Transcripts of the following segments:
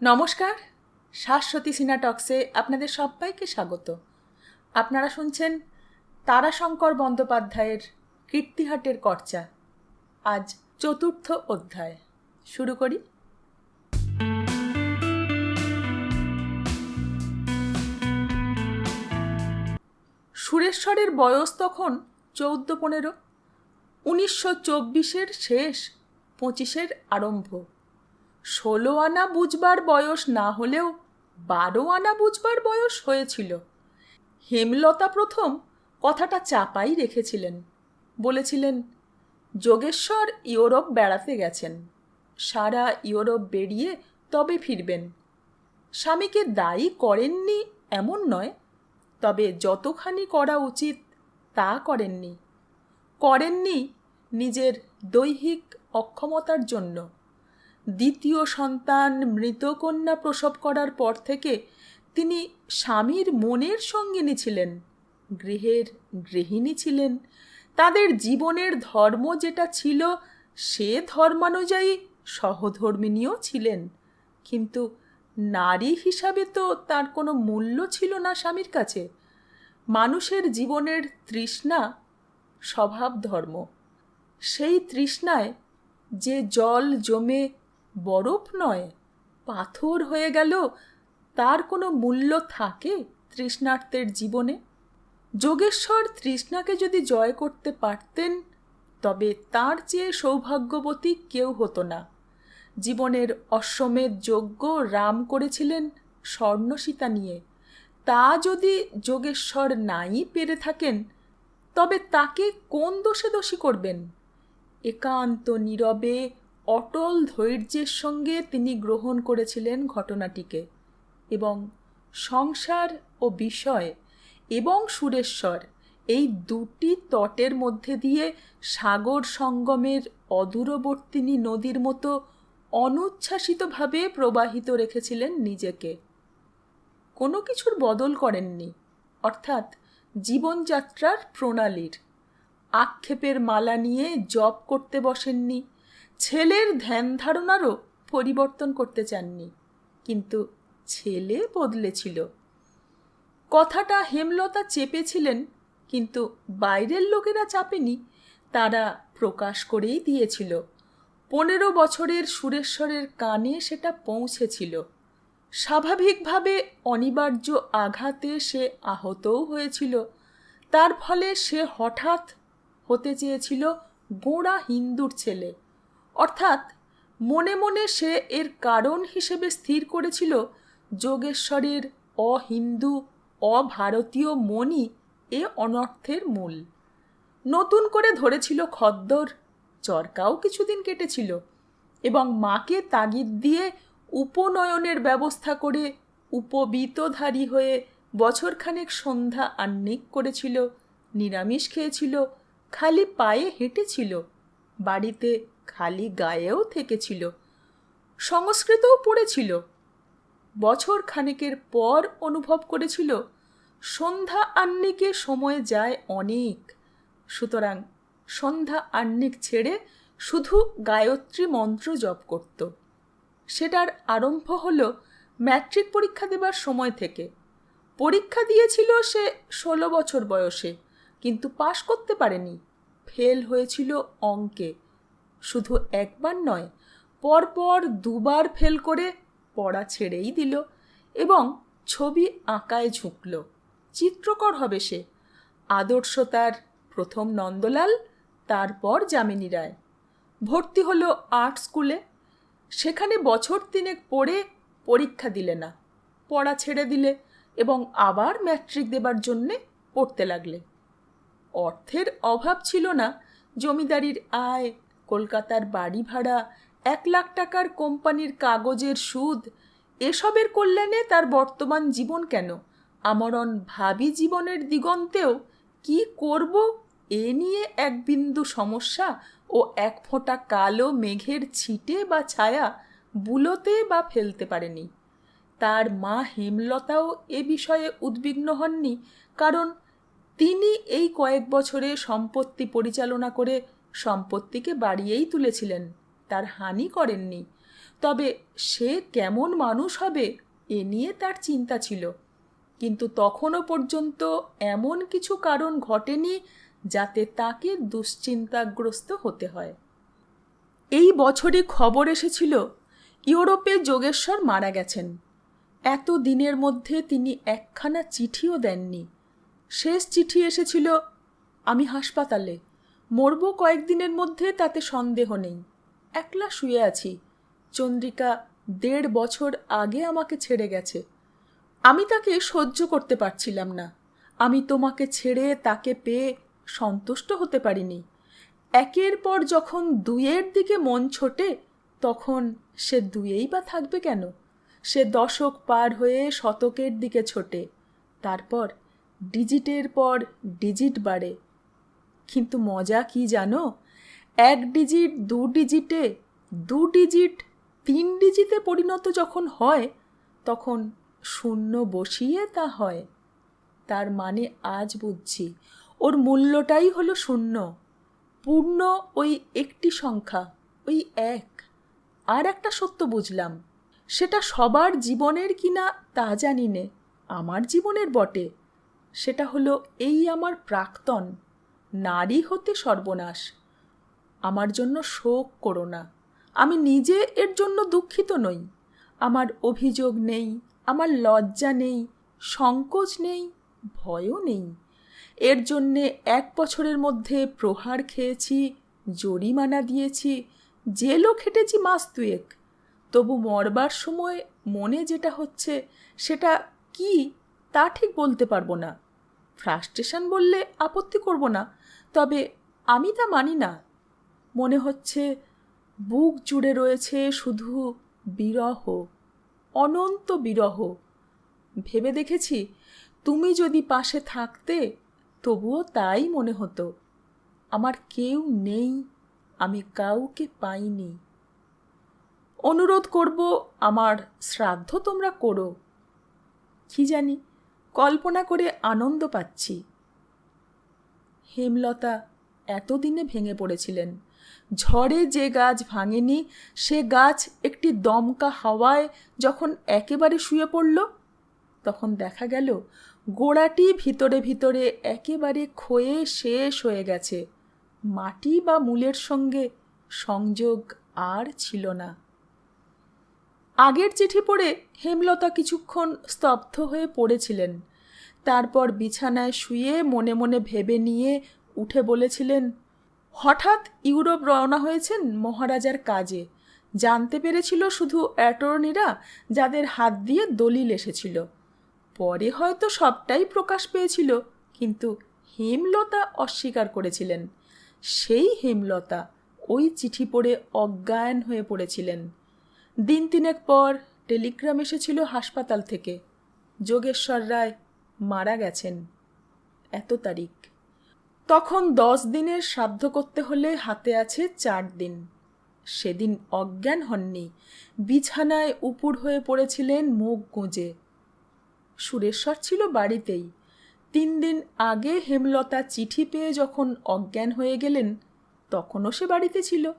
নমস্কার, শাশ্বতী সিনাটক্সে আপনাদের সবাইকে স্বাগত। আপনারা শুনছেন তারাশঙ্কর বন্দ্যোপাধ্যায়ের কীর্তিহাটের কর্চা। আজ চতুর্থ অধ্যায়। শুরু করি। সুরেশ্বরের বয়স তখন চৌদ্দ পনেরো, উনিশশো চব্বিশের শেষ পঁচিশের আরম্ভ। ষোলো আনা বুঝবার বয়স না হলেও বারো আনা বুঝবার বয়স হয়েছিল। হেমলতা প্রথম কথাটা চাপাই রেখেছিলেন। বলেছিলেন, যোগেশ্বর ইউরোপ বেড়াতে গেছেন। সারা ইউরোপ বেরিয়ে তবে ফিরবেন। স্বামীকে দায়ী করেননি এমন নয়, তবে যতখানি করা উচিত তা করেননি। করেননি নিজের দৈহিক অক্ষমতার জন্য। দ্বিতীয় সন্তান মৃতকন্যা প্রসব করার পর থেকে তিনি স্বামীর মনের সঙ্গিনী ছিলেন, গৃহের গৃহিণী ছিলেন। তাদের জীবনের ধর্ম যেটা ছিল, সে ধর্মানুযায়ী সহধর্মিনীও ছিলেন। কিন্তু নারী হিসাবে তো তার কোনো মূল্য ছিল না স্বামীর কাছে। মানুষের জীবনের তৃষ্ণা স্বভাব ধর্ম সেই তৃষ্ণায় যে জল জমে বরফ নয়, পাথর হয়ে গেল, তার কোনো মূল্য থাকে তৃষ্ণার্তের জীবনে? যোগেশ্বর তৃষ্ণাকে যদি জয় করতে পারতেন, তবে তার চেয়ে সৌভাগ্যবতী কেউ হতো না। জীবনের অশ্বমেধ যজ্ঞ রাম করেছিলেন স্বর্ণসীতা নিয়ে। তা যদি যোগেশ্বর নাই পেরে থাকেন, তবে তাকে কোন দোষে দোষী করবেন? একান্ত নীরবে অটল ধৈর্যের সঙ্গে তিনি গ্রহণ করেছিলেন ঘটনাটিকে এবং সংসার ও বিষয় এবং সুরেশ্বর এই দুটি তটের মধ্যে দিয়ে সাগর সঙ্গমের অদূরবর্তিনী নদীর মতো অনুচ্ছ্বাসিতভাবে প্রবাহিত রেখেছিলেন নিজেকে। কোনো কিছুর বদল করেননি, অর্থাৎ জীবনযাত্রার প্রণালীর। আক্ষেপের মালা নিয়ে জপ করতে বসেননি ছেলের ধ্যান ধারণারও পরিবর্তন করতে চাননি। কিন্তু ছেলে বদলেছিল। কথাটা হেমলতা চেপেছিলেন, কিন্তু বাইরের লোকেরা চাপেনি, তারা প্রকাশ করেই দিয়েছিল। পনেরো বছরের সুরেশ্বরের কানে সেটা পৌঁছেছিল। স্বাভাবিকভাবে অনিবার্য আঘাতে সে আহতও হয়েছিল। তার ফলে সে হঠাৎ হতে চেয়েছিল গোড়া হিন্দুর ছেলে। অর্থাৎ মনে মনে সে এর কারণ হিসেবে স্থির করেছিল যোগেশ্বরের অহিন্দু, অভারতীয় মনই এ অনর্থের মূল। নতুন করে ধরেছিল খদ্দর, চরকাও কিছুদিন কেটেছিল এবং মাকে তাগিদ দিয়ে উপনয়নের ব্যবস্থা করে উপবিতধারী হয়ে বছরখানেক সন্ধ্যা আহ্নিক করেছিল, নিরামিষ খেয়েছিল, খালি পায়ে হেঁটেছিল, বাড়িতে খালি গায়েও থেকেছিল, সংস্কৃতও পড়েছিল। বছর খানেকের পর অনুভব করেছিল, সন্ধ্যা আহ্নিকে সময় যায় অনেক, সুতরাং সন্ধ্যা আহ্নিক ছেড়ে শুধু গায়ত্রী মন্ত্র জপ করত। সেটার আরম্ভ হলো ম্যাট্রিক পরীক্ষা দেবার সময় থেকে। পরীক্ষা দিয়েছিল সে ষোলো বছর বয়সে, কিন্তু পাশ করতে পারেনি। ফেল হয়েছিল অঙ্কে। শুধু একবার নয়, পরপর দুবার ফেল করে পড়া ছেড়েই দিল এবং ছবি আঁকায় ঝুঁকল। চিত্রকর হবে সে। আদর্শ তার প্রথম নন্দলাল, তারপর যামিনী রায়। ভর্তি হলো আর্ট স্কুলে। সেখানে বছর তিনেক পড়ে পরীক্ষা দিলে না, পড়া ছেড়ে দিলে এবং আবার ম্যাট্রিক দেবার জন্যে পড়তে লাগলে। অর্থের অভাব ছিল না, জমিদারির আয় কলকাতার বাড়ি ভাড়া এক লাখ টাকার কোম্পানির কাগজের সুদ, এসবের কল্যাণে তার বর্তমান জীবন কেন? আমরণ ভাবি জীবনের দিগন্তেও কি করব? এ নিয়ে এক বিন্দু সমস্যা ও এক ফোঁটা কালো মেঘের ছিটে বা ছায়া বুলোতে বা ফেলতে পারেনি। তার মা হেমলতাও এ বিষয়ে উদ্বিগ্ন হননি, কারণ তিনি এই কয়েক বছরে সম্পত্তি পরিচালনা করে সম্পত্তিকে বাড়িয়েই তুলেছিলেন। তার হানি করেননি। তবে সে কেমন মানুষ হবে, এ নিয়ে তার চিন্তা ছিল। কিন্তু তখনও পর্যন্ত এমন কিছু কারণ ঘটেনি যাতে তাকে দুশ্চিন্তাগ্রস্ত হতে হয়। এই বছরে খবর এসেছিল, ইউরোপে যোগেশ্বর মারা গেছেন। এত দিনের মধ্যে তিনি একখানা চিঠিও দেননি। শেষ চিঠি এসেছিল, আমি হাসপাতালে। মরব কয়েকদিনের মধ্যে তাতে সন্দেহ নেই। একলা শুয়ে আছি। চন্দ্রিকা দেড় বছর আগে আমাকে ছেড়ে গেছে। আমি তাকে সহ্য করতে পারছিলাম না। আমি তোমাকে ছেড়ে তাকে পেয়ে সন্তুষ্ট হতে পারিনি। একের পর যখন দুইয়ের দিকে মন ছোটে, তখন সে দুইয়েই বা থাকবে কেন? সে দশক পার হয়ে শতকের দিকে ছোটে। তারপর ডিজিটের পর ডিজিট বাড়ে। কিন্তু মজা কি জানো? এক ডিজিট, দু ডিজিটে, দু ডিজিট, তিন ডিজিটে পরিণত যখন হয়, তখন শূন্য বসিয়ে তা হয়। তার মানে আজ বুঝছি। ওর মূল্যটাই হলো শূন্য। পূর্ণ ওই একটি সংখ্যা, ওই এক। আর একটা সত্য বুঝলাম। সেটা সবার জীবনের কিনা তা জানি নে। আমার জীবনের বটে। সেটা হলো এই আমার প্রাক্তন। নারী হতে সর্বনাশ। আমার জন্য শোক করো না। আমি নিজে এর জন্য দুঃখিত নই। আমার অভিযোগ নেই, আমার লজ্জা নেই, সংকোচ নেই, ভয়ও নেই। এর জন্যে এক বছরের মধ্যে প্রহার খেয়েছি, জরিমানা দিয়েছি, জেলও খেটেছি মাস দুয়েক। তবু মরবার সময় মনে যেটা হচ্ছে, সেটা কি তা ঠিক বলতে পারব না। ফ্রাস্ট্রেশন বললে আপত্তি করব না। তবে আমি তা মানি না। মনে হচ্ছে বুক জুড়ে রয়েছে শুধু বিরহ, অনন্ত বিরহ। ভেবে দেখেছি তুমি যদি পাশে থাকতে তবুও তাই মনে হতো। আমার কেউ নেই, আমি কাউকে পাইনি। অনুরোধ করব আমার শ্রাদ্ধ তোমরা করো। কি জানি, কল্পনা করে আনন্দ পাচ্ছি। হেমলতা এতদিনে ভেঙে পড়েছিলেন। ঝড়ে যে গাছ ভাঙেনি, সে গাছ একটি দমকা হাওয়ায় যখন একেবারে শুয়ে পড়ল, তখন দেখা গেল গোড়াটি ভিতরে ভিতরে একেবারে ক্ষয়ে শেষ হয়ে গেছে। মাটি বা মূলের সঙ্গে সংযোগ আর ছিল না। আগের চিঠি পড়ে হেমলতা কিছুক্ষণ স্তব্ধ হয়ে পড়েছিলেন। তারপর বিছানায় শুয়ে মনে মনে ভেবে নিয়ে উঠে বলেছিলেন, হঠাৎ ইউরোপ রওনা হয়েছেন মহারাজার কাজে। জানতে পেরেছিল শুধু অ্যাটর্নিরা যাদের হাত দিয়ে দলিল এসেছিল। পরে হয়তো সবটাই প্রকাশ পেয়েছিল, কিন্তু হেমলতা অস্বীকার করেছিলেন। সেই হেমলতা ওই চিঠি পড়ে অজ্ঞান হয়ে পড়েছিলেন। দিন তিনেক পর টেলিগ্রাম এসেছিল হাসপাতাল থেকে। যোগেশ্বর রায় মারা গেছেন। এত তারিখ। তখন দশ দিনের শ্রাদ্ধ করতে হলে হাতে আছে চার দিন। সেদিন অজ্ঞান হননি। বিছানায় উপুর হয়ে পড়েছিলেন মুখ গুঁজে। সুরেশ্বর ছিল বাড়িতেই। তিন দিন আগে হেমলতা চিঠি পেয়ে যখন অজ্ঞান হয়ে গেলেন, তখনও সে বাড়িতে ছিল।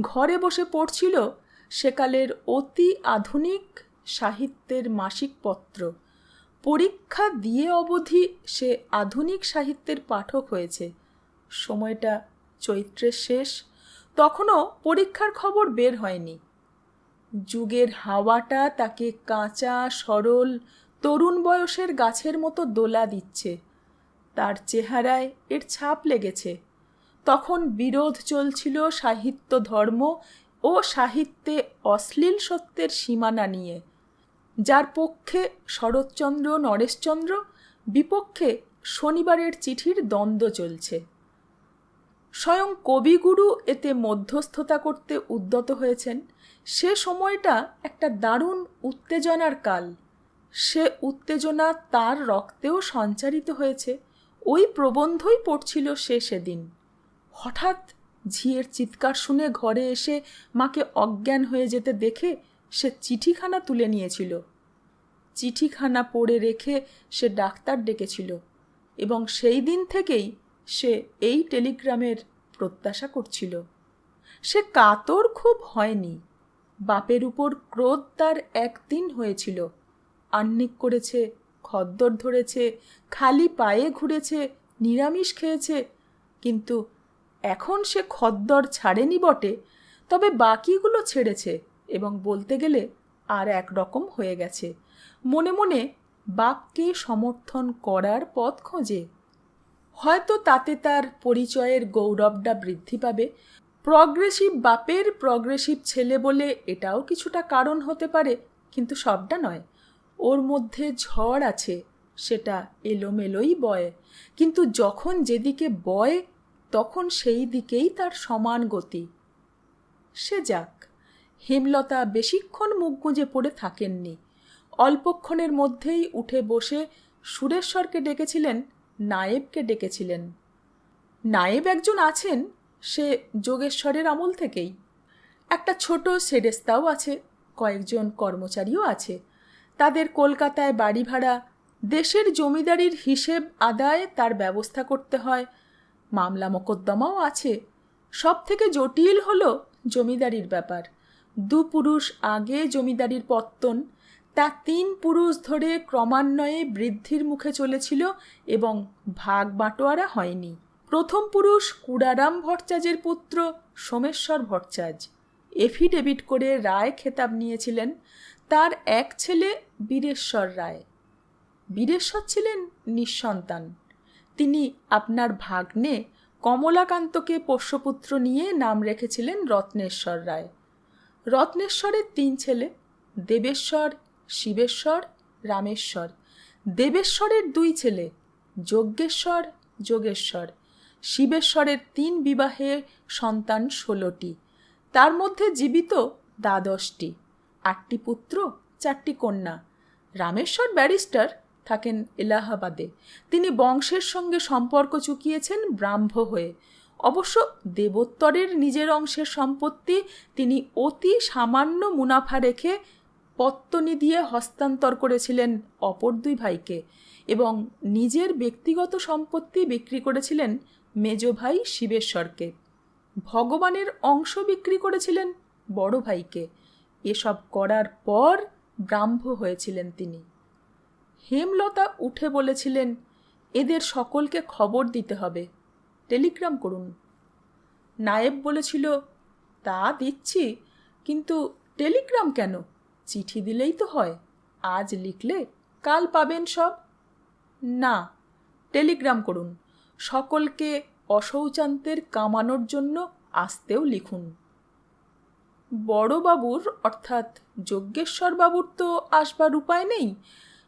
ঘরে বসে পড়ছিল সেকালের অতি আধুনিক সাহিত্যের মাসিক পত্র পরীক্ষা দিয়ে অবধি সে আধুনিক সাহিত্যের পাঠক হয়েছে। সময়টা চৈত্রের শেষ। তখনও পরীক্ষার খবর বের হয়নি। যুগের হাওয়াটা তাকে কাঁচা, সরল, তরুণ বয়সের গাছের মতো দোলা দিচ্ছে। তার চেহারায় এর ছাপ লেগেছে। তখন বিরোধ চলছিল সাহিত্য ধর্ম ও সাহিত্যে অশ্লীল সত্যের সীমানা নিয়ে। যার পক্ষে শরৎচন্দ্র, নরেশচন্দ্র, বিপক্ষে শনিবারের চিঠির দ্বন্দ্ব চলছে। স্বয়ং কবিগুরু এতে মধ্যস্থতা করতে উদ্যত হয়েছেন। সে সময়টা একটা দারুণ উত্তেজনার কাল। সে উত্তেজনা তার রক্তেও সঞ্চারিত হয়েছে। ওই প্রবন্ধই পড়ছিল সে সেদিন। হঠাৎ ঝিয়ের চিৎকার শুনে ঘরে এসে মাকে অজ্ঞান হয়ে যেতে দেখে সে চিঠিখানা তুলে নিয়েছিল। চিঠিখানা পড়ে রেখে সে ডাক্তার ডেকেছিল এবং সেই দিন থেকেই সে এই টেলিগ্রামের প্রত্যাশা করছিল। সে কাতর খুব হয়নি। বাপের উপর ক্রোধ তার একদিন হয়েছিল। আন্নিক করেছে, খদ্দর ধরেছে, খালি পায়ে ঘুরেছে, নিরামিষ খেয়েছে, কিন্তু এখন সে খদ্দর ছাড়েনি বটে, তবে বাকিগুলো ছেড়েছে। এবং বলতে গেলে আর এক রকম হয়ে গেছে। মনে মনে বাপকে সমর্থন করার পথ খোঁজে। হয়তো তাতে তার পরিচয়ের গৌরবটা বৃদ্ধি পাবে। প্রগ্রেসিভ বাপের প্রগ্রেসিভ ছেলে বলে এটাও কিছুটা কারণ হতে পারে, কিন্তু সবটা নয়। ওর মধ্যে ঝড় আছে, সেটা এলোমেলোই বয়। কিন্তু যখন যেদিকে বয়, তখন সেই দিকেই তার সমান গতি। সে যাক। হেমলতা বেশিক্ষণ মুখ গুঁজে পড়ে থাকেননি। অল্পক্ষণের মধ্যেই উঠে বসে সুরেশ্বরকে ডেকেছিলেন, নায়েবকে ডেকেছিলেন। নায়েব একজন আছেন, সে যোগেশ্বরের আমল থেকেই। একটা ছোট সেরেস্তাও আছে, কয়েকজন কর্মচারীও আছে। তাদের কলকাতায় বাড়ি ভাড়া, দেশের জমিদারির হিসেব আদায় তার ব্যবস্থা করতে হয়। মামলা মোকদ্দমাও আছে। সব থেকে জটিল হলো জমিদারির ব্যাপার। দু পুরুষ আগে জমিদারির পত্তন, তা তিন পুরুষ ধরে ক্রমান্বয়ে বৃদ্ধির মুখে চলেছিল এবং ভাগ বাটোয়ারা হয়নি। প্রথম পুরুষ কুড়ারাম ভট্টাচার্যের পুত্র সোমেশ্বর ভট্টাচার্য। এফিডেভিট করে রায় খেতাব নিয়েছিলেন তার এক ছেলে বীরেশ্বর রায়। বীরেশ্বর ছিলেন নিঃসন্তান। তিনি আপনার ভাগ্নে কমলাকান্তকে পোষ্যপুত্র নিয়ে নাম রেখেছিলেন রত্নেশ্বর রায়। রত্নেশ্বরের তিন ছেলে, দেবেশ্বর, শিবেশ্বর, রামেশ্বর। দেবেশ্বরের দুই ছেলে, যজ্ঞেশ্বর, যোগেশ্বর। শিবেশ্বরের তিন বিবাহে সন্তান ষোলোটি। তার মধ্যে জীবিত দ্বাদশটি। আটটি পুত্র, চারটি কন্যা। রামেশ্বর ব্যারিস্টার থাকেন এলাহাবাদে। তিনি বংশের সঙ্গে সম্পর্ক চুকিয়েছেন ব্রাহ্ম হয়ে। অবশ্য দেবোত্তরের নিজের অংশের সম্পত্তি তিনি অতি সামান্য মুনাফা রেখে পত্তনি দিয়ে হস্তান্তর করেছিলেন অপর দুই ভাইকে এবং নিজের ব্যক্তিগত সম্পত্তি বিক্রি করেছিলেন মেজ ভাই শিবেশ্বরকে। ভগবানের অংশ বিক্রি করেছিলেন বড় ভাইকে। এসব করার পর ব্রাহ্ম হয়েছিলেন তিনি। হেমলতা উঠে বলেছিলেন, এদের সকলকে খবর দিতে হবে। টেলিগ্রাম করুন। নায়েব বলেছিল, তা দিচ্ছি, কিন্তু টেলিগ্রাম কেন? চিঠি দিলেই তো হয়, আজ লিখলে কাল পাবেন সব। না, টেলিগ্রাম করুন, সকলকে অশৌচান্তের কামানোর জন্য আসতেও লিখুন। বড়বাবুর, অর্থাৎ যজ্ঞেশ্বর বাবুর তো আসবার উপায় নেই,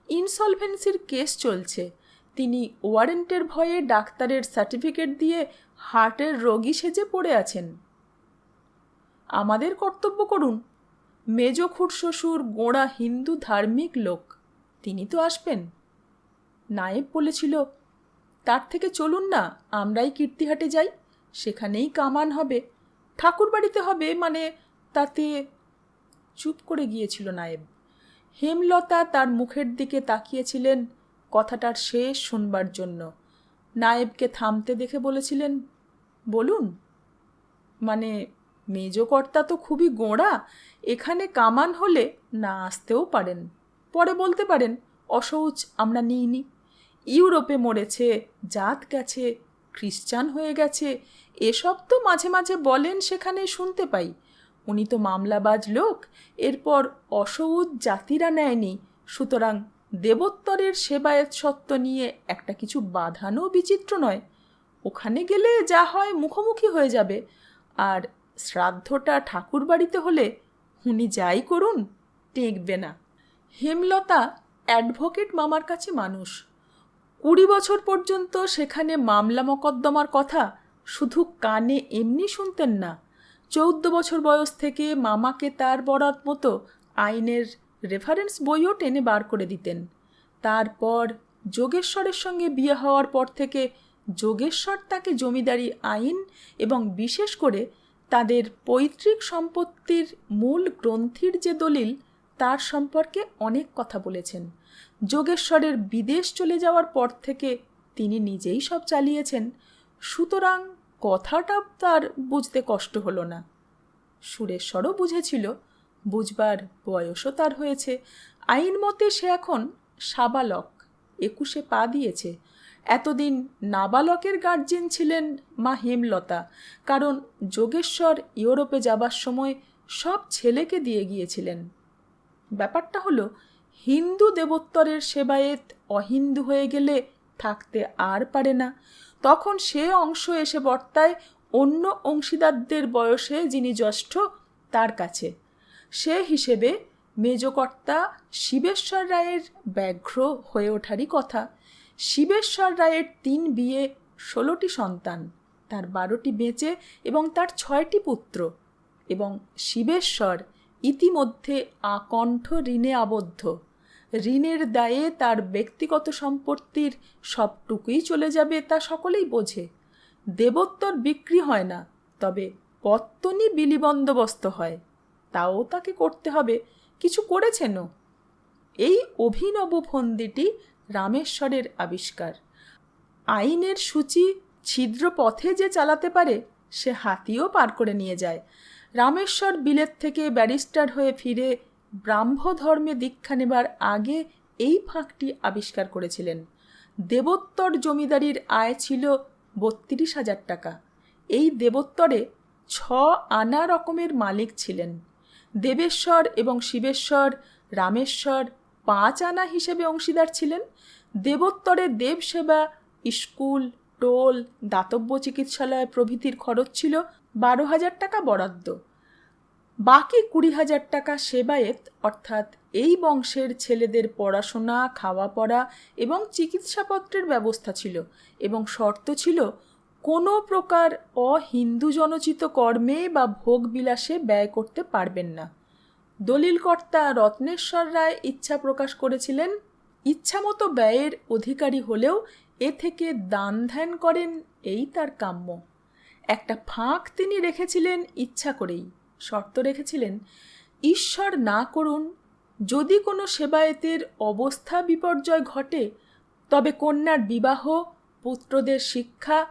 ইনসলভেন্সির কেস চলছে তিনি ওয়ারেন্টের ভয়ে ডাক্তারের সার্টিফিকেট দিয়ে হার্টের রোগী সেজে পড়ে আছেন। আমাদের কর্তব্য করুন। মেজ খুট শ্বশুর, গোড়া হিন্দু ধার্মিক লোক, তিনি তো আসবেন। নায়েব বলেছিল, তার থেকে চলুন না, আমরাই কীর্তিহাটে যাই, সেখানেই কামান হবে। ঠাকুর বাড়িতে হবে মানে তাতে চুপ করে গিয়েছিল নায়েব। হেমলতা তার মুখের দিকে তাকিয়েছিলেন কথাটার শেষ শুনবার জন্য। নায়েবকে থামতে দেখে বলেছিলেন, বলুন মানে মেজকর্তা তো খুবই গোঁড়া, এখানে কামান হলে না আসতেও পারেন। পরে বলতে পারেন অসৌচ আমরা নিইনি। ইউরোপে মরেছে, জাত গেছে, খ্রিস্টান হয়ে গেছে, এসব তো মাঝে মাঝে বলেন সেখানে শুনতে পাই। উনি তো মামলাবাজ লোক, এরপর অসৌদ জাতিরা নেয়নি, সুতরাং দেবোত্তরের সেবায়ত সত্ত্ব নিয়ে একটা কিছু বাঁধানো বিচিত্র নয়। ওখানে গেলে যা হয় মুখোমুখি হয়ে যাবে। আর শ্রাদ্ধটা ঠাকুর বাড়িতে হলে উনি যাই করুন, টেকবে না। হেমলতা অ্যাডভোকেট মামার কাছে মানুষ। কুড়ি বছর পর্যন্ত সেখানে মামলা মকদ্দমার কথা শুধু কানে এমনি শুনতেন না। চৌদ্দ বছর বয়স থেকে মামাকে তার বরাত মতো আইনের রেফারেন্স বইও টেনে বার করে দিতেন। তারপর যোগেশ্বরের সঙ্গে বিয়ে হওয়ার পর থেকে যোগেশ্বর তাকে জমিদারি আইন এবং বিশেষ করে তাদের পৈতৃক সম্পত্তির মূল গ্রন্থির যে দলিল, তার সম্পর্কে অনেক কথা বলেছেন। যোগেশ্বরের বিদেশ চলে যাওয়ার পর থেকে তিনি নিজেই সব চালিয়েছেন। সুতরাং কথাটা তার বুঝতে কষ্ট হলো না। সুরেশ্বরও বুঝেছিল বুঝবার বয়সও তার হয়েছে। আইন মতে সে এখন সাবালক, একুশে পা দিয়েছে। এতদিন নাবালকের গার্জেন ছিলেন মা হেমলতা, কারণ যোগেশ্বর ইউরোপে যাবার সময় সব ছেলেকে দিয়ে গিয়েছিলেন। ব্যাপারটা হলো, হিন্দু দেবোত্তরের সেবায়েত অহিন্দু হয়ে গেলে থাকতে আর পারে না। তখন সে অংশ এসে বর্তায় অন্য অংশীদারদের বয়সে যিনি জ্যেষ্ঠ, তার কাছে। সে হিসেবে মেজকর্তা শিবেশ্বর রায়ের ব্যাঘ্র হয়ে ওঠারই কথা। শিবেশ্বর রায়ের তিন বিয়ে, ষোলোটি সন্তান, তার বারোটি বেঁচে এবং তার ছয়টি পুত্র এবং শিবেশ্বর ইতিমধ্যে আকণ্ঠ ঋণে আবদ্ধ। ঋণের দায়ে তার ব্যক্তিগত সম্পত্তির সবটুকুই চলে যাবে তা সকলেই বোঝে। দেবোত্তর বিক্রি হয় না, তবে পত্তনি বিলি বন্দোবস্ত হয়। তাও তাকে করতে হবে। কিছু করেছেনও? এই অভিনব ফন্দিটি রামেশ্বরের আবিষ্কার। আইনের সূচি ছিদ্র পথে যে চালাতে পারে, সে হাতিও পার করে নিয়ে যায়। রামেশ্বর বিলেত থেকে ব্যারিস্টার হয়ে ফিরে ব্রাহ্ম ধর্মে দীক্ষা নেবার আগে এই ফাঁকটি আবিষ্কার করেছিলেন। দেবোত্তর জমিদারির আয় ছিল বত্রিশ হাজার টাকা। এই দেবোত্তরে ছ আনা রকমের মালিক ছিলেন। দেবেশ্বর এবং শিবেশ্বর, রামেশ্বর পাঁচ আনা হিসেবে অংশীদার ছিলেন। দেবোত্তরে দেবসেবা, স্কুল, টোল, দাতব্য চিকিৎসালয় প্রভৃতির খরচ ছিল বারো হাজার টাকা বরাদ্দ। বাকি কুড়ি হাজার টাকা সেবায়েত, অর্থাৎ এই বংশের ছেলেদের পড়াশোনা খাওয়া পড়া এবং চিকিৎসাপত্রের ব্যবস্থা ছিল এবং শর্ত ছিল কোনো প্রকার অহিন্দু জনচিত কর্মে বা ভোগ বিলাসে ব্যয় করতে পারবেন না। দলিলকর্তা রত্নেশ্বর রায় ইচ্ছা প্রকাশ করেছিলেন, ইচ্ছামতো ব্যয়ের অধিকারী হলেও এ থেকে দান ধ্যান করেন, এই তার কাম্য। একটা ফাঁক তিনি রেখেছিলেন ইচ্ছা করেই, শর্ত রেখেছিলেন, ঈশ্বর না করুন, যদি কোনো সেবায়েতের অবস্থা বিপর্যয় ঘটে, তবে কন্যার বিবাহ, পুত্রদের শিক্ষা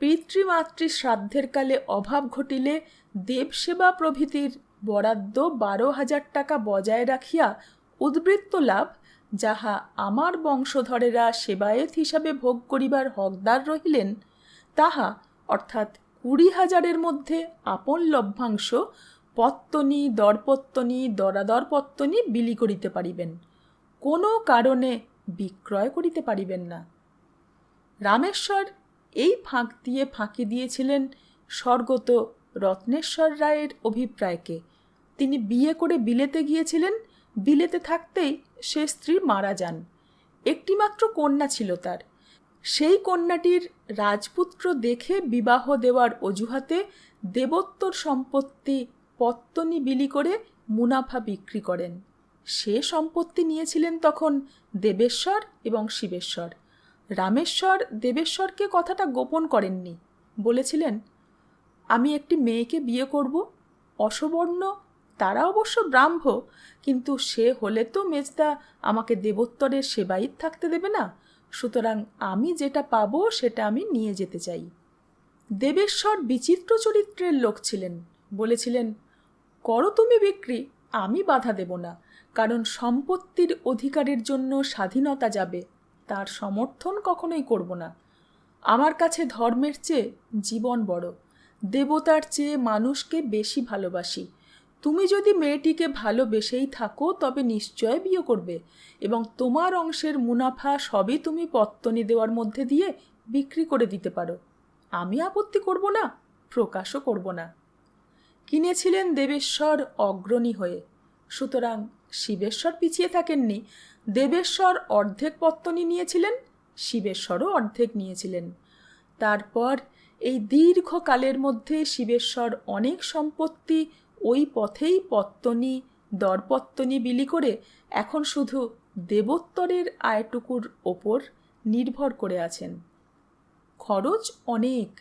পিতৃমাতৃ শ্রাদ্ধের কালে অভাব ঘটিলে দেবসেবা প্রভৃতির বরাদ্দ বারো হাজার টাকা বজায় রাখিয়া উদ্বৃত্ত লাভ, যাহা আমার বংশধরেরা সেবায়েত হিসাবে ভোগ করিবার হকদার রহিলেন, তাহা অর্থাৎ কুড়ি হাজারের মধ্যে আপন লভ্যাংশ পত্তনি, দরপত্তনি, দরাদরপত্তনি বিলি করিতে পারিবেন। কোনো কারণে বিক্রয় করিতে পারিবেন না। রামেশ্বর এই ফাঁক দিয়ে ফাঁকি দিয়েছিলেন স্বর্গত রত্নেশ্বর রায়ের অভিপ্রায়কে। তিনি বিয়ে করে বিলেতে গিয়েছিলেন, বিলেতে থাকতেই সে স্ত্রী মারা যান। একটিমাত্র কন্যা ছিল তার। সেই কন্যাটির রাজপুত্র দেখে বিবাহ দেওয়ার অজুহাতে দেবোত্তর সম্পত্তি পত্তনি বিলি করে মুনাফা বিক্রি করেন। সে সম্পত্তি নিয়েছিলেন তখন দেবেশ্বর এবং শিবেশ্বর। রামেশ্বর দেবেশ্বরকে কথাটা গোপন করেননি। বলেছিলেন, আমি একটি মেয়েকে বিয়ে করব। অসবর্ণ, তারা অবশ্য ব্রাহ্ম, কিন্তু সে হলে তো মেজদা আমাকে দেবোত্তরের সেবাইত থাকতে দেবে না। সুতরাং আমি যেটা পাব, সেটা আমি নিয়ে যেতে চাই। দেবেশ্বর বিচিত্র চরিত্রের লোক ছিলেন। বলেছিলেন, করো তুমি বিক্রি, আমি বাধা দেব না, কারণ সম্পত্তির অধিকারের জন্য স্বাধীনতা যাবে। তার সমর্থন কখনোই করব না। আমার কাছে ধর্মের চেয়ে জীবন বড়। দেবতার চেয়ে মানুষকে বেশি ভালোবাসি। তুমি যদি মেয়েটিকে ভালোবেসেই থাকো, তবে নিশ্চয় বিয়ে করবে এবং তোমার অংশের মুনাফা সবই তুমি পত্তনি দেওয়ার মধ্যে দিয়ে বিক্রি করে দিতে পারো। আমি আপত্তি করব না, প্রকাশও করব না। কিনেছিলেন দেবেশ্বর অগ্রণী হয়ে। সুতরাং শিবেশ্বর পিছিয়ে থাকেননি। দেবেশ্বর অর্ধেক পত্তনি নিয়েছিলেন, শিবেশ্বরও অর্ধেক নিয়েছিলেন। তারপর এই দীর্ঘকালের মধ্যে শিবেশ্বর অনেক সম্পত্তি ওই পথেই পত্তনি, দরপত্তনি বিলি করে এখন শুধু দেবোত্তরের আয়টুকুর ওপর নির্ভর করে আছেন। খরচ অনেক।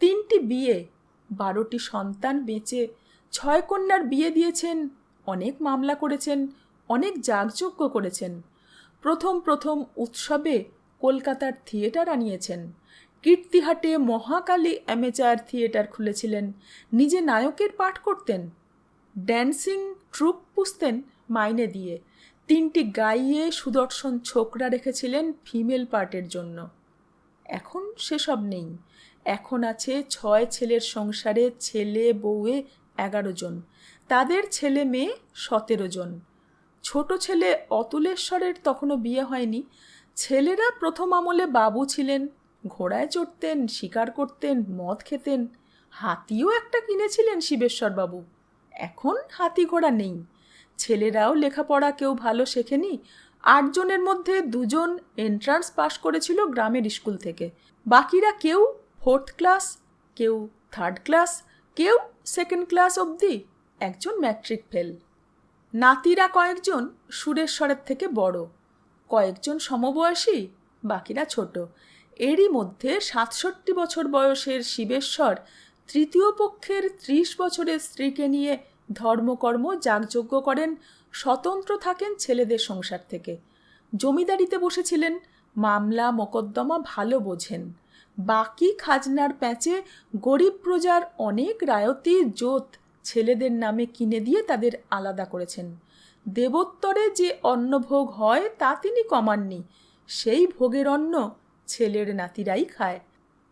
তিনটি বিয়ে, বারোটি সন্তান বেঁচে ছয় কন্যার বিয়ে দিয়েছেন, অনেক মামলা করেছেন অনেক যাগযজ্ঞ করেছেন। প্রথম প্রথম উৎসবে কলকাতার থিয়েটার আনিয়েছেন। কীর্তিহাটে মহাকালী অ্যামেচার থিয়েটার খুলেছিলেন। নিজে নায়কের পাঠ করতেন। ড্যান্সিং ট্রুপ পুষতেন মাইনে দিয়ে। তিনটি গাইয়ে সুদর্শন ছোকরা রেখেছিলেন ফিমেল পার্টের জন্য। এখন সেসব নেই। এখন আছে ছয় ছেলের সংসারে ছেলে বউয়ে এগারো জন। তাদের ছেলে মেয়ে সতেরো জন। ছোট ছেলে অতুলেশ্বরের তখনও বিয়ে হয়নি। ছেলেরা প্রথম আমলে বাবু ছিলেন, ঘোড়ায় চড়তেন, শিকার করতেন, মদ খেতেন। হাতিও একটা কিনেছিলেন শিবেশ্বরবাবু। এখন হাতি ঘোড়া নেই। ছেলেরাও লেখাপড়া কেউ ভালো শেখেনি। আটজনের মধ্যে দুজন এন্ট্রান্স পাশ করেছিল গ্রামের স্কুল থেকে। বাকিরা কেউ ফোর্থ ক্লাস কেউ থার্ড ক্লাস কেউ সেকেন্ড ক্লাস অবধি। একজন ম্যাট্রিক ফেল নাতিরা কয়েকজন সুরেশ্বরের থেকে বড়। কয়েকজন সমবয়সী, বাকিরা ছোট। এরই মধ্যে সাতষট্টি বছর বয়সের শিবেশ্বর তৃতীয় পক্ষের ত্রিশ বছরের স্ত্রীকে নিয়ে ধর্মকর্ম যাগযজ্ঞ করেন, স্বতন্ত্র থাকেন ছেলেদের সংসার থেকে। জমিদারিতে বসেছিলেন, মামলা মোকদ্দমা ভালো বোঝেন। বাকি খাজনার প্যাঁচে গরিব প্রজার অনেক রায়তি, জোত ছেলেদের নামে কিনে দিয়ে তাদের আলাদা করেছেন। দেবোত্তরে যে অন্নভোগ হয়, তা তিনি কমাননি। সেই ভোগের অন্ন ছেলের নাতিরাই খায়।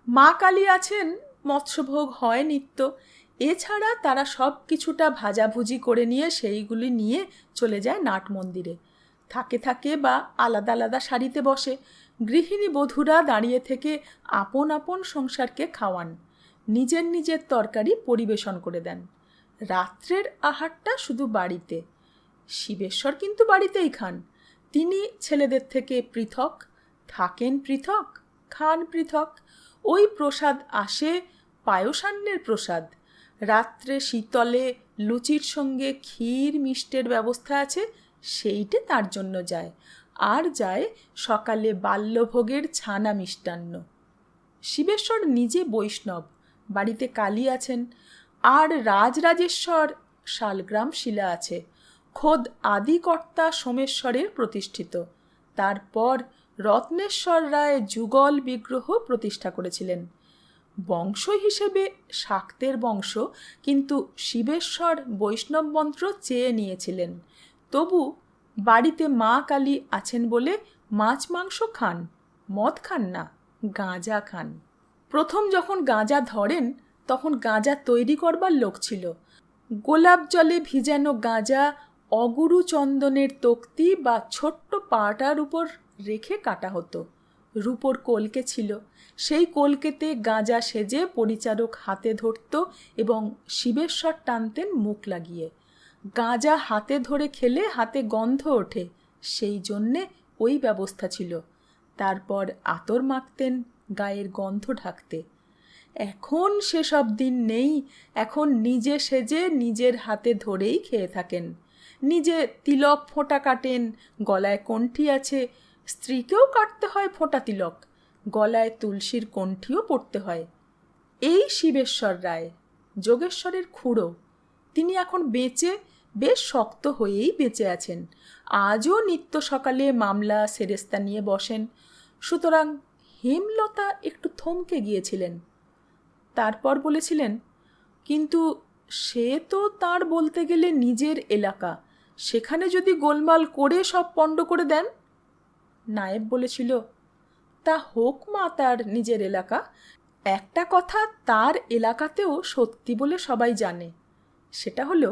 মা কালী আছেন, মৎস্যভোগ হয় নিত্য। এছাড়া তারা সব কিছুটা ভাজাভুজি করে নিয়ে সেইগুলি নিয়ে চলে যায় নাট মন্দিরে। থাকে থাকে বা আলাদা আলাদা শাড়িতে বসে। গৃহিণী বধূরা দাঁড়িয়ে থেকে আপন আপন সংসারকে খাওয়ান। নিজের নিজের তরকারি পরিবেশন করে দেন। রাত্রের আহারটা শুধু বাড়িতে। শিবেশ্বর কিন্তু বাড়িতেই খান। তিনি ছেলেদের থেকে পৃথক, থাকেন পৃথক, খান পৃথক। ওই প্রসাদ আসে পায়সান্নের প্রসাদ। রাত্রে শীতলে লুচির সঙ্গে ক্ষীর মিষ্টের ব্যবস্থা আছে, সেইটে তার জন্য যায়। আর যায় সকালে বাল্যভোগের ছানা মিষ্টান্ন। শিবেশ্বর নিজে বৈষ্ণব, বাড়িতে কালী আছেন। আর রাজরাজেশ্বর শালগ্রাম শিলা আছে। খোদ আদিকর্তা সোমেশ্বরের প্রতিষ্ঠিত। তারপর রত্নেশ্বর রায় যুগল বিগ্রহ প্রতিষ্ঠা করেছিলেন। বংশ হিসেবে শাক্তের বংশ, কিন্তু শিবেশ্বর বৈষ্ণব মন্ত্র চেয়ে নিয়েছিলেন। তবু বাড়িতে মা কালী আছেন বলে মাছ মাংস খান, মদ খান না, গাঁজা খান। প্রথম যখন গাঁজা ধরেন তখন গাঁজা তৈরি করবার লোক ছিল। গোলাপ জলে ভিজানো গাঁজা, অগুরু চন্দনের তক্তি বা ছোট্ট পাটার উপর রেখে কাটা হতো। রূপোর কলকে ছিল। সেই কলকেতে গাঁজা সেজে পরিচারক হাতে ধরত এবং শিবেশ্বর টানতেন মুখ লাগিয়ে। গাঁজা হাতে ধরে খেলে হাতে গন্ধ ওঠে, সেই জন্যে ওই ব্যবস্থা ছিল। তারপর আতর মাখতেন, গায়ের গন্ধ ঢাকতে। এখন সেসব দিন নেই। এখন নিজে সেজে নিজের হাতে ধরেই খেয়ে থাকেন। নিজে তিলক ফোঁটা কাটেন, গলায় কণ্ঠি আছে। স্ত্রীকেও কাটতে হয় ফোঁটা তিলক, গলায় তুলসীর কণ্ঠিও পড়তে হয়। এই শিবেশ্বর রায়, যোগেশ্বরের খুঁড়ো, তিনি এখন বেঁচে, বেশ শক্ত হয়েই বেঁচে আছেন। আজও নিত্য সকালে মামলা, সেরেস্তা নিয়ে বসেন। সুতরাং হেমলতা একটু থমকে গিয়েছিলেন। তারপর বলেছিলেন, কিন্তু সে তো তার বলতে গেলে নিজের এলাকা, সেখানে যদি গোলমাল করে সব পণ্ড করে দেন? নায়েব বলেছিল, তা হোক মা তার নিজের এলাকা। একটা কথা তার এলাকাতেও সত্যি বলে সবাই জানে। সেটা হলো,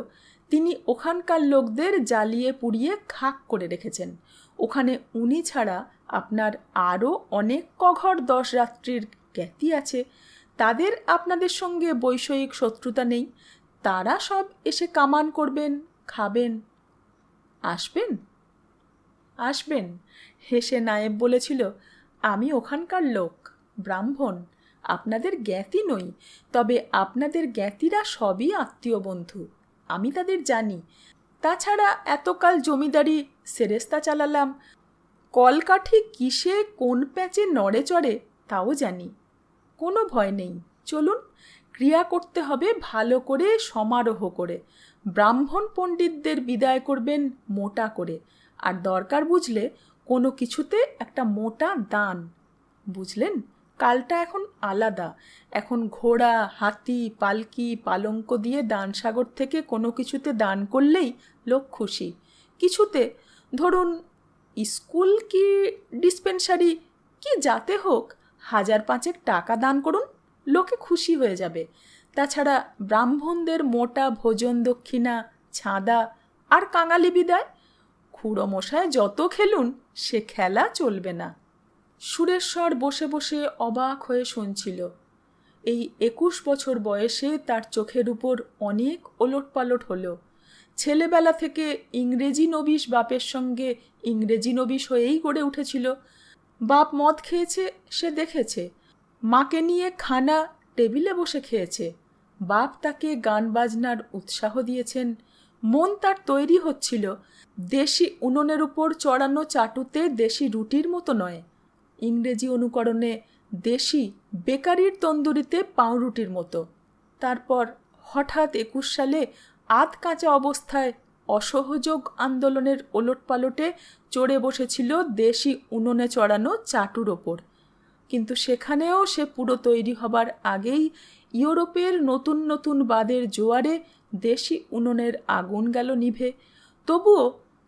তিনি ওখানকার লোকদের জ্বালিয়ে পুড়িয়ে খাক করে রেখেছেন। ওখানে উনি ছাড়া আপনার আরও অনেক কঘর দশ রাত্রির জ্ঞাতি আছে। তাদের আপনাদের সঙ্গে বৈষয়িক শত্রুতা নেই। তারা সব এসে কামান করবেন, খাবেন। আসবেন? আসবেন, হেসে নায়েব বলেছিল, আমি ওখানকার লোক, ব্রাহ্মণ, আপনাদের জ্ঞাতি নই, তবে আপনাদের জ্ঞাতিরা সবই আত্মীয় বন্ধু, আমি তাদের জানি। তাছাড়া এতকাল জমিদারি সেরেস্তা চালালাম, কলকাঠি কিসে, কোন প্যাচে নড়ে চড়ে, তাও জানি। কোনো ভয় নেই। চলুন, ক্রিয়া করতে হবে ভালো করে, সমারোহ করে। ব্রাহ্মণ পণ্ডিতদের বিদায় করবেন মোটা করে। আর দরকার বুঝলে, কোনো কিছুতে একটা মোটা দান। বুঝলেন? কালটা এখন আলাদা। এখন ঘোড়া, হাতি, পালকি, পালঙ্ক দিয়ে দান সাগর থেকে কোনো কিছুতে দান করলেই লোক খুশি। কিছুতে, ধরুন, স্কুল কি, ডিসপেন্সারি, কি যাতে হোক হাজার পাঁচেক টাকা দান করুন, লোকে খুশি হয়ে যাবে। তাছাড়া ব্রাহ্মণদের মোটা ভোজন দক্ষিণা, ছাঁদা আর কাঙালি বিদায়। খুড়ো মশায় যত খেলুন, সে খেলা চলবে না। সুরেশ্বর বসে বসে অবাক হয়ে শুনছিল। এই একুশ বছর বয়সে তার চোখের উপর অনেক ওলটপালট হলো। ছেলেবেলা থেকে ইংরেজি নবিশ বাপের সঙ্গে ইংরেজি নবিশ হয়েই গড়ে উঠেছিল। বাপ মদ খেয়েছে, সে দেখেছে। মাকে নিয়ে খানা টেবিলে বসে খেয়েছে। বাপ তাকে গান বাজনার উৎসাহ দিয়েছেন। মন তার তৈরি হচ্ছিল। দেশি উনুনের উপর চড়ানো চাটুতে দেশি রুটির মতো নয়। ইংরেজি অনুকরণে দেশি বেকারির তন্দুরিতে পাউরুটির মতো। তারপর হঠাৎ একুশ সালে আধ কাঁচা অবস্থায় অসহযোগ আন্দোলনের ওলটপালটে চড়ে বসেছিল দেশি উনুনে চড়ানো চাটুর ওপর। কিন্তু সেখানেও সে পুরো তৈরি হবার আগেই ইউরোপের নতুন নতুন বাদের জোয়ারে দেশি উনুনের আগুন গেল নিভে। তবুও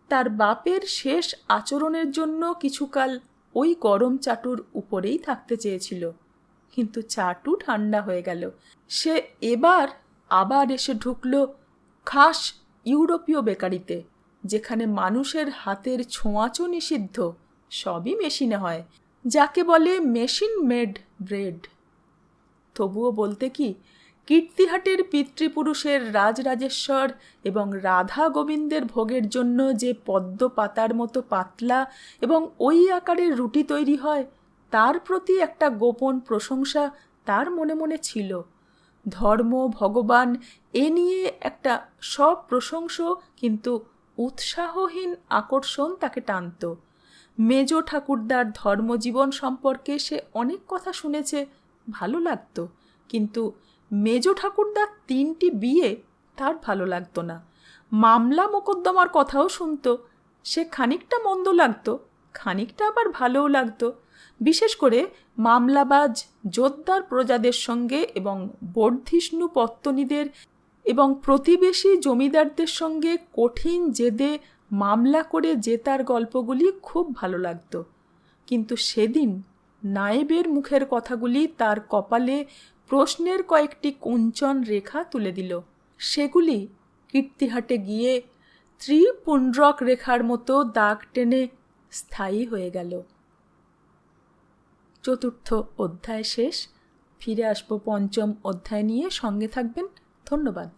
তার বাপের শেষ আচরণের জন্য কিছুকাল ওই গরম চাটুর উপরেই থাকতে চেয়েছিল। কিন্তু চাটু ঠান্ডা হয়ে গেল। সে এবার আবার এসে ঢুকল খাস ইউরোপীয় বেকারিতে, যেখানে মানুষের হাতের ছোঁয়াচও নিষিদ্ধ, সবই মেশিনে হয়, যাকে বলে মেশিন মেড ব্রেড। তবুও বলতে কি, কীর্তিহাটের পিতৃপুরুষের রাজরাজেশ্বর এবং রাধা গোবিন্দের ভোগের জন্য যে পদ্ম পাতার মতো পাতলা এবং ওই আকারের রুটি তৈরি হয়, তার প্রতি একটা গোপন প্রশংসা তার মনে মনে ছিল। ধর্ম, ভগবান, এ নিয়ে একটা সব প্রশংস কিন্তু উৎসাহহীন আকর্ষণ তাকে টানত। মেজ ঠাকুরদার ধর্মজীবন সম্পর্কে সে অনেক কথা শুনেছে, ভালো লাগতো। কিন্তু মেজ ঠাকুরদার তিনটি বিয়ে তার ভালো লাগতো না। মামলা মোকদ্দমার কথাও শুনত, সে খানিকটা মন্দ লাগতো, খানিকটা আবার ভালোও লাগতো। বিশেষ করে মামলাবাজ, জোরদার প্রজাদের সঙ্গে এবং বর্ধিষ্ণু পত্তনীদের এবং প্রতিবেশী জমিদারদের সঙ্গে কঠিন জেদে মামলা করে জেতার গল্পগুলি খুব ভালো লাগতো। কিন্তু সেদিন নায়েবের মুখের কথাগুলি তার কপালে প্রশ্নের কয়েকটি কুঞ্চন রেখা তুলে দিল। সেগুলি কীর্তিহাটে গিয়ে ত্রিপুণ্ড্রক রেখার মতো দাগ টেনে স্থায়ী হয়ে গেল। চতুর্থ অধ্যায় শেষ। ফিরে আসব পঞ্চম অধ্যায় নিয়ে সঙ্গে থাকবেন। ধন্যবাদ।